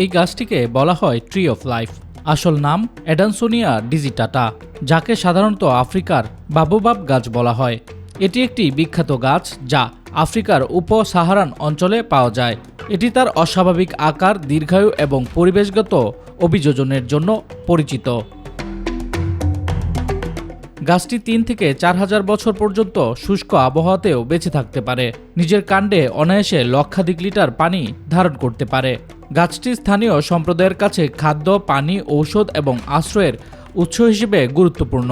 এই গাছটিকে বলা হয় ট্রি অফ লাইফ আসল নাম অ্যাডানসোনিয়া ডিজিটাটা যাকে সাধারণত আফ্রিকার বাবুবাব গাছ বলা হয়। এটি একটি বিখ্যাত গাছ যা আফ্রিকার উপ সাহারান অঞ্চলে পাওয়া যায়। এটি তার অস্বাভাবিক আকার, দীর্ঘায়ু এবং পরিবেশগত অভিযোজনের জন্য পরিচিত। গাছটি তিন থেকে চার হাজার বছর পর্যন্ত শুষ্ক আবহাওয়াতেও বেঁচে থাকতে পারে। নিজের কাণ্ডে অনায়াসে লক্ষাধিক লিটার পানি ধারণ করতে পারে। গাছটি স্থানীয় সম্প্রদায়ের কাছে খাদ্য, পানি, ঔষধ এবং আশ্রয়ের উৎস হিসেবে গুরুত্বপূর্ণ।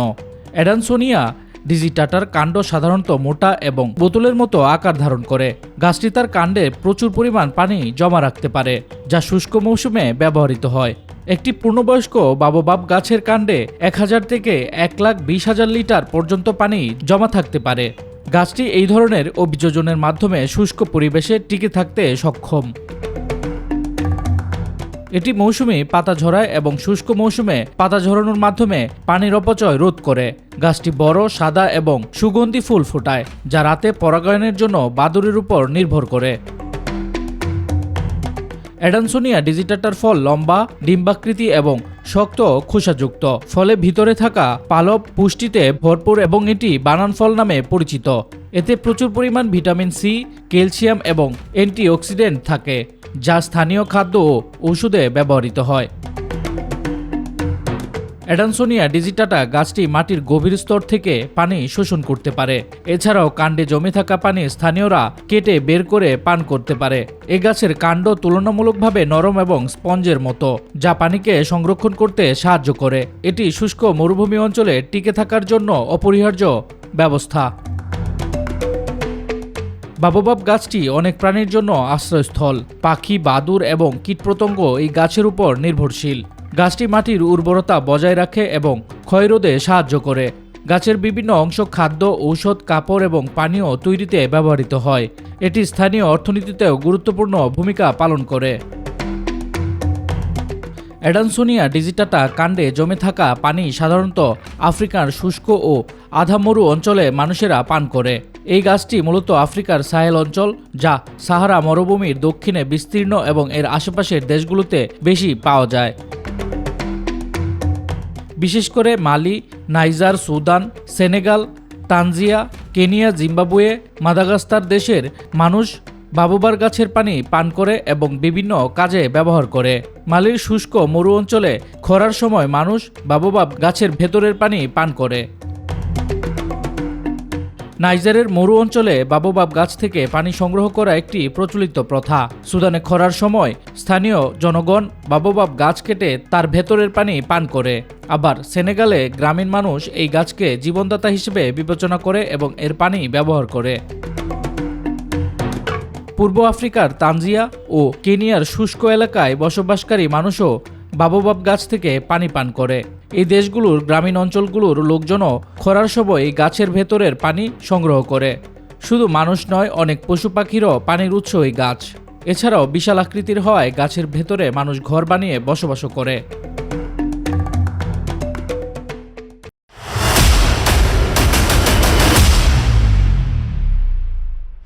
অ্যাডানসোনিয়া ডিজিটাটার কাণ্ড সাধারণত মোটা এবং বোতলের মতো আকার ধারণ করে। গাছটি তার কাণ্ডে প্রচুর পরিমাণ পানি জমা রাখতে পারে, যা শুষ্ক মৌসুমে ব্যবহৃত হয়। একটি পূর্ণবয়স্ক বাবুবাব গাছের কাণ্ডে এক হাজার থেকে এক লাখ বিশ হাজার লিটার পর্যন্ত পানি জমা থাকতে পারে। গাছটি এই ধরনের অভিযোজনের মাধ্যমে শুষ্ক পরিবেশে টিকে থাকতে সক্ষম। এটি মৌসুমে পাতা ঝরায় এবং শুষ্ক মৌসুমে পাতা ঝরানোর মাধ্যমে পানির অপচয় রোধ করে। গাছটি বড়, সাদা এবং সুগন্ধি ফুল ফোটায়, যা রাতে পরাগায়নের জন্য বাদুরের উপর নির্ভর করে। অ্যাডানসোনিয়া ডিজিটাটার ফল লম্বা, ডিম্বাকৃতি এবং শক্ত খোসাযুক্ত। ফলে ভিতরে থাকা পালব পুষ্টিতে ভরপুর এবং এটি বানান ফল নামে পরিচিত। এতে প্রচুর পরিমাণ ভিটামিন সি, ক্যালসিয়াম এবং অ্যান্টিঅক্সিডেন্ট থাকে, যা স্থানীয় খাদ্য ও ওষুধে ব্যবহৃত হয়। অ্যাডানসোনিয়া ডিজিটাটা গাছটি মাটির গভীর স্তর থেকে পানি শোষণ করতে পারে। এছাড়াও কাণ্ডে জমে থাকা পানি স্থানীয়রা কেটে বের করে পান করতে পারে। এ গাছের কাণ্ড তুলনামূলকভাবে নরম এবং স্পঞ্জের মতো, যা পানিকে সংরক্ষণ করতে সাহায্য করে। এটি শুষ্ক মরুভূমি অঞ্চলে টিকে থাকার জন্য অপরিহার্য ব্যবস্থা। বাবুবাব গাছটি অনেক প্রাণীর জন্য আশ্রয়স্থল। পাখি, বাদুর এবং কীটপতঙ্গ এই গাছের উপর নির্ভরশীল। গাছটি মাটির উর্বরতা বজায় রাখে এবং ক্ষয়রোধে সাহায্য করে। গাছের বিভিন্ন অংশ খাদ্য, ঔষধ, কাপড় এবং পানীয় তৈরিতে ব্যবহৃত হয়। এটি স্থানীয় অর্থনীতিতেও গুরুত্বপূর্ণ ভূমিকা পালন করে। অ্যাডানসোনিয়া ডিজিটাটা কাণ্ডে জমে থাকা পানি সাধারণত আফ্রিকার শুষ্ক ও আধামরু অঞ্চলে মানুষেরা পান করে। এই গাছটি মূলত আফ্রিকার সাহেল অঞ্চল, যা সাহারা মরুভূমির দক্ষিণে বিস্তীর্ণ এবং এর আশেপাশের দেশগুলোতে বেশি পাওয়া যায়। বিশেষ করে Mali, Niger, Sudan, Senegal, Tanzania, Kenya, Zimbabwe Madagascar দেশের মানুষ বাবুবার গাছের পানি পান করে এবং বিভিন্ন কাজে ব্যবহার করে। মালির শুষ্ক মরু অঞ্চলে খরার সময় মানুষ বাবুবাব গাছের ভেতরের পানি পান করে। নাইজারের মরু অঞ্চলে বাবুবাব গাছ থেকে পানি সংগ্রহ করা একটি প্রচলিত প্রথা। সুদানে খরার সময় স্থানীয় জনগণ বাবুবাব গাছ কেটে তার ভেতরের পানি পান করে। আবার সেনেগালে গ্রামীণ মানুষ এই গাছকে জীবনদাতা হিসেবে বিবেচনা করে এবং এর পানি ব্যবহার করে। পূর্ব আফ্রিকার তানজিয়া ও কেনিয়ার শুষ্ক এলাকায় বসবাসকারী মানুষও বাবুবাব গাছ থেকে পানি পান করে। এই দেশগুলোর গ্রামীণ অঞ্চলগুলোর লোকজনও খরার সময় গাছের ভেতরের পানি সংগ্রহ করে। শুধু মানুষ নয়, অনেক পশু পাখিরও পানির উৎস এই গাছ। এছাড়াও বিশাল আকৃতির হওয়ায় গাছের ভেতরে মানুষ ঘর বানিয়ে বসবাস করে।